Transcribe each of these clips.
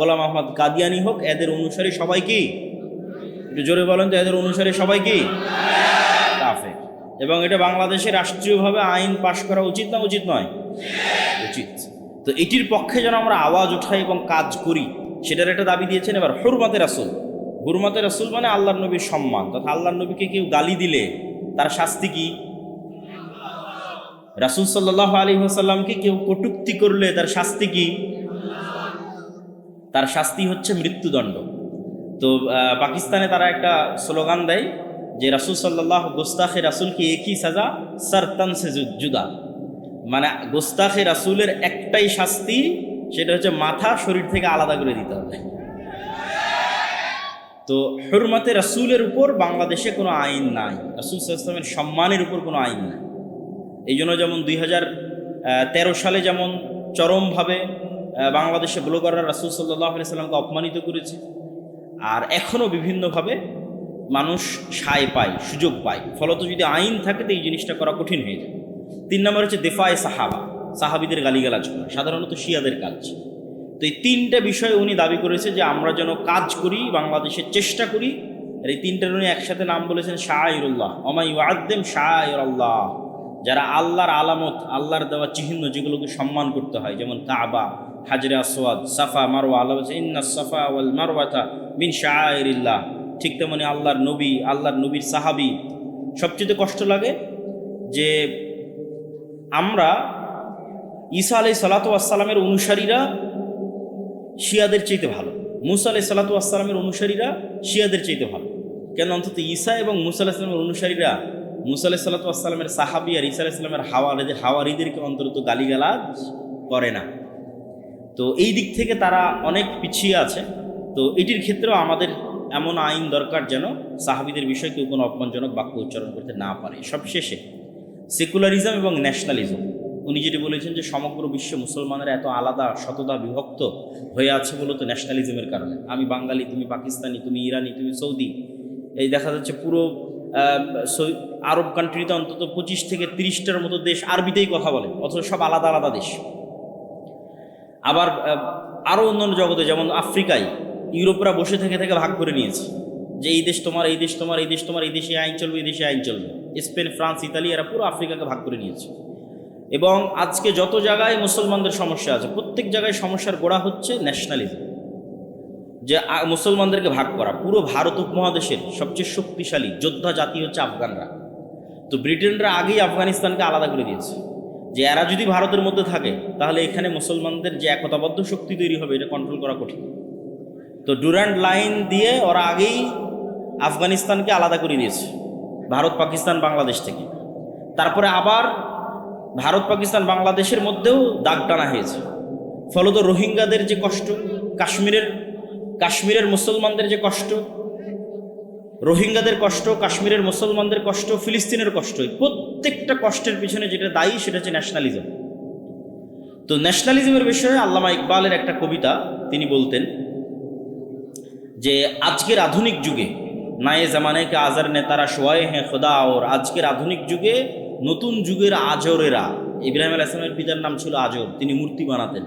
গোলাম আহমদ কাদিয়ানি হোক, এদের অনুসারী সবাই কি? একটু জোরে বলেন তো, এদের অনুসারী সবাই কি? কাফের। এবং এটা বাংলাদেশে রাষ্ট্রীয়ভাবে আইন পাশ করা উচিত না উচিত নয়? উচিত। তো এটির পক্ষে যেন আমরা আওয়াজ উঠাই এবং কাজ করি, সেটার একটা দাবি দিয়েছেন এবার হুরমাতে রাসুল। হুরমাতে রাসুল মানে আল্লাহর নবীর সম্মান, তথা আল্লাহর নবীকে কেউ গালি দিলে তার শাস্তি কি? রাসুল সাল্লাহ আলী সাল্লামকে কেউ কটুক্তি করলে তার শাস্তি কি? তার শাস্তি হচ্ছে মৃত্যুদণ্ড। তো পাকিস্তানে তারা একটা স্লোগান দেয় যে রাসুল সাল্লাহ গোস্তাখে রাসুলকে একই সাজা, সারতান সে জুদা। মানে গোস্তাখে রাসুলের একটাই শাস্তি, সেটা হচ্ছে মাথা শরীর থেকে আলাদা করে দিতে হবে। তো, হরমতে রাসুলের উপর বাংলাদেশে কোনো আইন নাই। রাসুল সাল্লামের সম্মানের উপর কোনো আইন নাই। এই জন্য যেমন দুই হাজার তেরো সালে যেমন চরমভাবে বাংলাদেশে ব্লগাররা রাসুল সাল্লাহ সাল্লামকে অপমানিত করেছে। আর এখনও বিভিন্নভাবে মানুষ সায় পায়, সুযোগ পায়। ফলত যদি আইন থাকে, তো এই জিনিসটা করা কঠিন হয়ে যায়। তিন নম্বর হচ্ছে দেফায় সাহাবা, সাহাবিদের গালিগালাজ করা। সাধারণত শিয়াদের কাজ। তো এই তিনটা বিষয়ে উনি দাবি করেছে যে আমরা যেন কাজ করি বাংলাদেশের চেষ্টা করি। আর এই তিনটার উনি একসাথে নাম বলেছেন শাহরুল্লাহ অমাই ওয়াদ্দেম শাহরুল্লাহ যারা আল্লাহর আলামত, আল্লাহর দেওয়া চিহ্ন যেগুলোকে সম্মান করতে হয়, যেমন কাবা হাজরে আসওয়াদ, সাফা, মারওয়া, আল্লাহ ইন্না সাফা ওয়াল মারওয়াতা মিন শাহরিল্লাহ ঠিক তেমনি আল্লাহর নবী, আল্লাহর নবীর সাহাবি। সবচেয়ে কষ্ট লাগে যে আমরা ঈসা আলাই সালাতু আসসালামের অনুসারীরা শিয়াদের চাইতে ভালো। মুসা আলাই সালাতু আসসালামের অনুসারীরা শিয়াদের চাইতে ভালো। কেন? অন্তত ঈসা এবং মুসা আলাহিসামের অনুসারীরা, মুসা আলাহ সাল্লাতু আসসালামের সাহাবি আর ঈসা আলাইসালামের হাওয়ারিদের হাওয়ারিদেরকে অন্তত গালিগালাজ করে না। তো এই দিক থেকে তারা অনেক পিছিয়ে আছে। তো এটির ক্ষেত্রেও আমাদের এমন আইন দরকার যেন সাহাবিদের বিষয়ে কেউ কোনো অপমানজনক বাক্য উচ্চারণ করতে না পারে। সবশেষে সেকুলারিজম এবং ন্যাশনালিজম, উনি যেটি বলেছেন যে সমগ্র বিশ্বে মুসলমানেরা এত আলাদা শতদা বিভক্ত হয়ে আছে মূলত ন্যাশনালিজমের কারণে। আমি বাঙালি, তুমি পাকিস্তানি, তুমি ইরানি, তুমি সৌদি, এই দেখা যাচ্ছে পুরো আরব কান্ট্রিতে অন্তত পঁচিশ থেকে তিরিশটার মতো দেশ আরবিতেই কথা বলে, অথচ সব আলাদা আলাদা দেশ। আবার আরও অন্যান্য জগতে, যেমন আফ্রিকায়, ইউরোপরা বসে থেকে থেকে ভাগ করে নিয়েছে। যে এই দেশ তোমার, এই দেশ তোমার, এই দেশ তোমার, এই দেশে আইন চলবে, এই দেশে আইন চলবে। স্পেন, ফ্রান্স, ইতালি, এরা পুরো আফ্রিকাকে ভাগ করে নিয়েছে। এবং আজকে যত জায়গায় মুসলমানদের সমস্যা আছে, প্রত্যেক জায়গায় সমস্যার গোড়া হচ্ছে ন্যাশনালিজম যে মুসলমানদেরকে ভাগ করা, পুরো ভারত উপমহাদেশের সবচেয়ে শক্তিশালী যোদ্ধা জাতি হচ্ছে আফগানরা। তো ব্রিটেনরা আগেই আফগানিস্তানকে আলাদা করে দিয়েছে। যে এরা যদি ভারতের মধ্যে থাকে, তাহলে এখানে মুসলমানদের যে একতাবদ্ধ শক্তি তৈরি হবে, এটা কন্ট্রোল করা কঠিন। তো ডুরান্ড লাইন দিয়ে ওরা আগেই আফগানিস্তানকে আলাদা করে দিয়েছে, ভারত, পাকিস্তান, বাংলাদেশ থেকে। তারপরে আবার ভারত, পাকিস্তান, বাংলাদেশের মধ্যেও দাগ টানা হয়েছে। ফলত রোহিঙ্গাদের যে কষ্ট, কাশ্মীরের কাশ্মীরের মুসলমানদের যে কষ্ট রোহিঙ্গাদের কষ্ট, কাশ্মীরের মুসলমানদের কষ্ট, ফিলিস্তিনের কষ্ট প্রত্যেকটা কষ্টের পিছনে যেটা দায়ী সেটা হচ্ছে ন্যাশনালিজম তো ন্যাশনালিজমের বিষয়ে আল্লামা ইকবালের একটা কবিতা, তিনি বলতেন যে, আজকের আধুনিক যুগে, নায়ে জামানে কে আজার নেতারা সোয়াই হ্যাঁ খোদা, ওর আজকের আধুনিক যুগে নতুন যুগের আজরেরা, ইব্রাহিম আল ইসলামের পিতার নাম ছিল আজর, তিনি মূর্তি বানাতেন।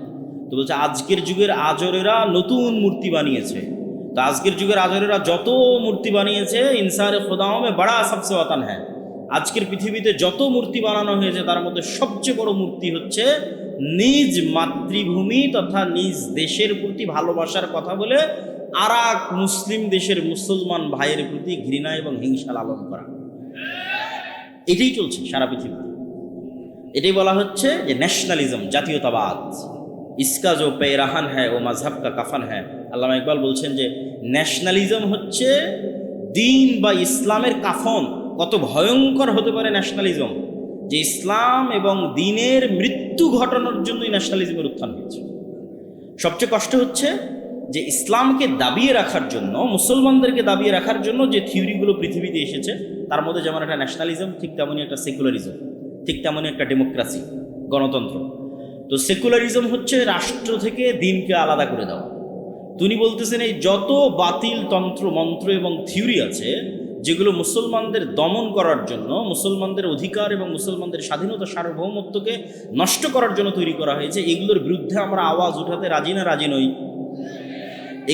তো বলছে, আজকের যুগের আজরেরা নতুন মূর্তি বানিয়েছে। তো আজকের যুগের আজরেরা যত মূর্তি বানিয়েছে, ইনসারে খোদামে বড়া সবসে ওয়াতান হ্যাঁ আজকের পৃথিবীতে যত মূর্তি বানানো হয়েছে, তার মধ্যে সবচেয়ে বড় মূর্তি হচ্ছে নিজ মাতৃভূমি তথা নিজ দেশের প্রতি ভালোবাসার কথা বলে আর মুসলিম দেশের মুসলমান ভাইয়ের প্রতি ঘৃণা এবং হিংসা লালন করা। এটাই চলছে সারা পৃথিবীতে। এটাই বলা হচ্ছে যে ন্যাশনালিজম জাতীয়তাবাদ। ইসকা জো পেরাহান হ্যায় ও মাঝহাব কা কাফান হ্যায় আল্লামা ইকবাল বলছেন যে ন্যাশনালিজম হচ্ছে দিন বা ইসলামের কাফন কত ভয়ঙ্কর হতে পারে ন্যাশনালিজম যে ইসলাম এবং দিনের মৃত্যু ঘটানোর জন্যই ন্যাশনালিজমের উত্থান হয়েছে। সবচেয়ে কষ্ট হচ্ছে যে ইসলামকে দাবিয়ে রাখার জন্য, মুসলমানদেরকে দাবিয়ে রাখার জন্য যে থিওরিগুলো পৃথিবীতে এসেছে, তার মধ্যে যেমন একটা ন্যাশনালিজম ঠিক তেমনই একটা সেকুলারিজম ঠিক তেমনই একটা ডেমোক্রাসি গণতন্ত্র। তো সেকুলারিজম হচ্ছে রাষ্ট্র থেকে দিনকে আলাদা করে দেওয়া। তিনি বলতেছেন এই যত বাতিল তন্ত্র, মন্ত্র এবং থিওরি আছে, যেগুলো মুসলমানদের দমন করার জন্য, মুসলমানদের অধিকার এবং মুসলমানদের স্বাধীনতা, সার্বভৌমত্বকে নষ্ট করার জন্য তৈরি করা হয়েছে, এগুলোর বিরুদ্ধে আমরা আওয়াজ উঠাতে রাজি না, রাজি নই।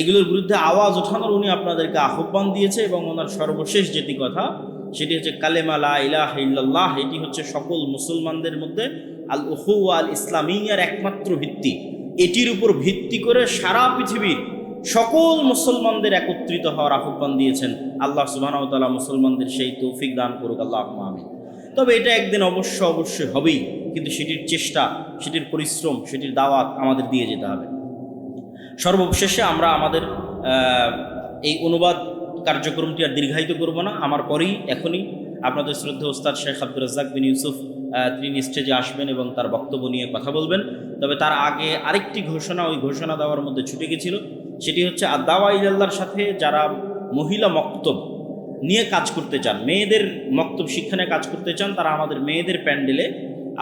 এগুলোর বিরুদ্ধে আওয়াজ ওঠানোর উনি আপনাদেরকে আহ্বান দিয়েছে এবং ওনার সর্বশেষ যেটি কথা সেটি হচ্ছে কালেমা লা ইলাহা ইল্লাল্লাহ, এটি হচ্ছে সকল মুসলমানদের মধ্যে আল উহু আল ইসলামিয়ার একমাত্র ভিত্তি। এটির উপর ভিত্তি করে সারা পৃথিবীর সকল মুসলমানদের একত্রিত হওয়ার আহ্বান দিয়েছেন আল্লাহ সুবাহতালা মুসলমানদের সেই তৌফিক দান করুক আল্লাহ আমিন। তবে এটা একদিন অবশ্য অবশ্যই হবেই, কিন্তু সেটির চেষ্টা, সেটির পরিশ্রম, সেটির দাওয়াত আমাদের দিয়ে যেতে হবে। সর্বশেষে আমরা আমাদের এই অনুবাদ কার্যক্রমটি আর দীর্ঘায়িত করব না। আমার পরেই এখনই আপনাদের শ্রদ্ধা ওস্তাদ শেখ আব্দুর রাজ্জাক বিন ইউসুফ তিনি স্টেজে আসবেন এবং তার বক্তব্য নিয়ে কথা বলবেন। তবে তার আগে আরেকটি ঘোষণা, ওই ঘোষণা দেওয়ার মধ্যে ছুটে গেছিল। সেটি হচ্ছে, আদাওয়া ইল্লাহর সাথে যারা মহিলা মক্তব নিয়ে কাজ করতে চান, মেয়েদের মক্তব শিক্ষানে কাজ করতে চান, তারা আমাদের মেয়েদের প্যান্ডেলে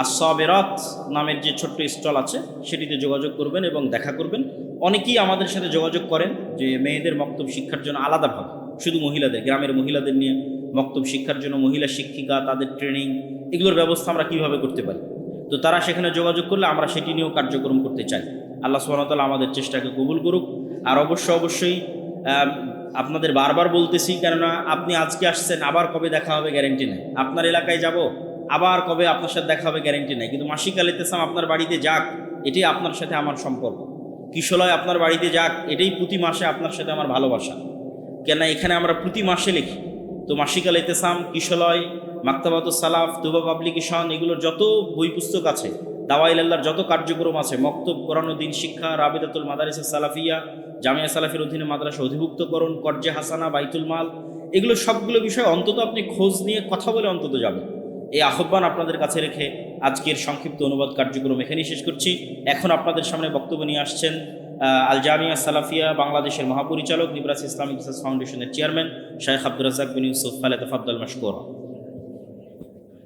আর আসবেরত নামের যে ছোট্ট স্টল আছে, সেটিতে যোগাযোগ করবেন এবং দেখা করবেন। অনেকেই আমাদের সাথে যোগাযোগ করেন যে, মেয়েদের মক্তব শিক্ষার জন্য আলাদাভাবে শুধু মহিলাদের, গ্রামের মহিলাদের নিয়ে মক্তব শিক্ষার জন্য মহিলা শিক্ষিকা, তাদের ট্রেনিং এগুলোর ব্যবস্থা আমরা কীভাবে করতে পারি? তো তারা সেখানে যোগাযোগ করলে আমরা সেটি নিয়েও কার্যক্রম করতে চাই। আল্লাহ সুবাহতাল্লাহ আমাদের চেষ্টাকে কবুল করুক। আর অবশ্য অবশ্যই আপনাদের বারবার বলতেছি, কেননা আপনি আজকে আসছেন, আবার কবে দেখা হবে গ্যারেন্টি নেই। আপনার এলাকায় যাব, আবার কবে আপনার সাথে দেখা হবে গ্যারেন্টি নেই। কিন্তু মাসিক আল ইতেসাম আপনার বাড়িতে যাক, এটাই আপনার সাথে আমার সম্পর্ক। কিশলয় আপনার বাড়িতে যাক, এটাই প্রতি মাসে আপনার সাথে আমার ভালোবাসা। কেন এখানে আমরা প্রতি মাসে লিখি। তো মাসিক আল ইতেসাম, কিশলয় মাক্তাবাত সালাফ তুবা পাবলিকেশন এগুলোর যত বই পুস্তক আছে, দাওয়াইল আল্লাহর যত কার্যক্রম আছে, মক্তব দিন শিক্ষা, রাবিদাতুল মাদারিস সালাফিয়া, জামিয়া সালাফের অধীনে মাদ্রাসা অধিভুক্তকরণ, কর্জে হাসানা, বাইতুল মাল, এগুলো সবগুলো বিষয় অন্তত আপনি খোঁজ নিয়ে কথা বলে অন্তত যাবেন। এই আহ্বান আপনাদের কাছে রেখে আজকের সংক্ষিপ্ত অনুবাদ কার্যক্রম এখানেই শেষ করছি। এখন আপনাদের সামনে বক্তব্য নিয়ে আসছেন আল জামিয়া সালাফিয়া বাংলাদেশের মহাপরিচালক নিবরাস ইসলামিক রিসার্চ ফাউন্ডেশনের চেয়ারম্যান শাহেখ আব্দুল রাজাক বিন ইউসুফ ফালে তফাদ্দল মশকুর।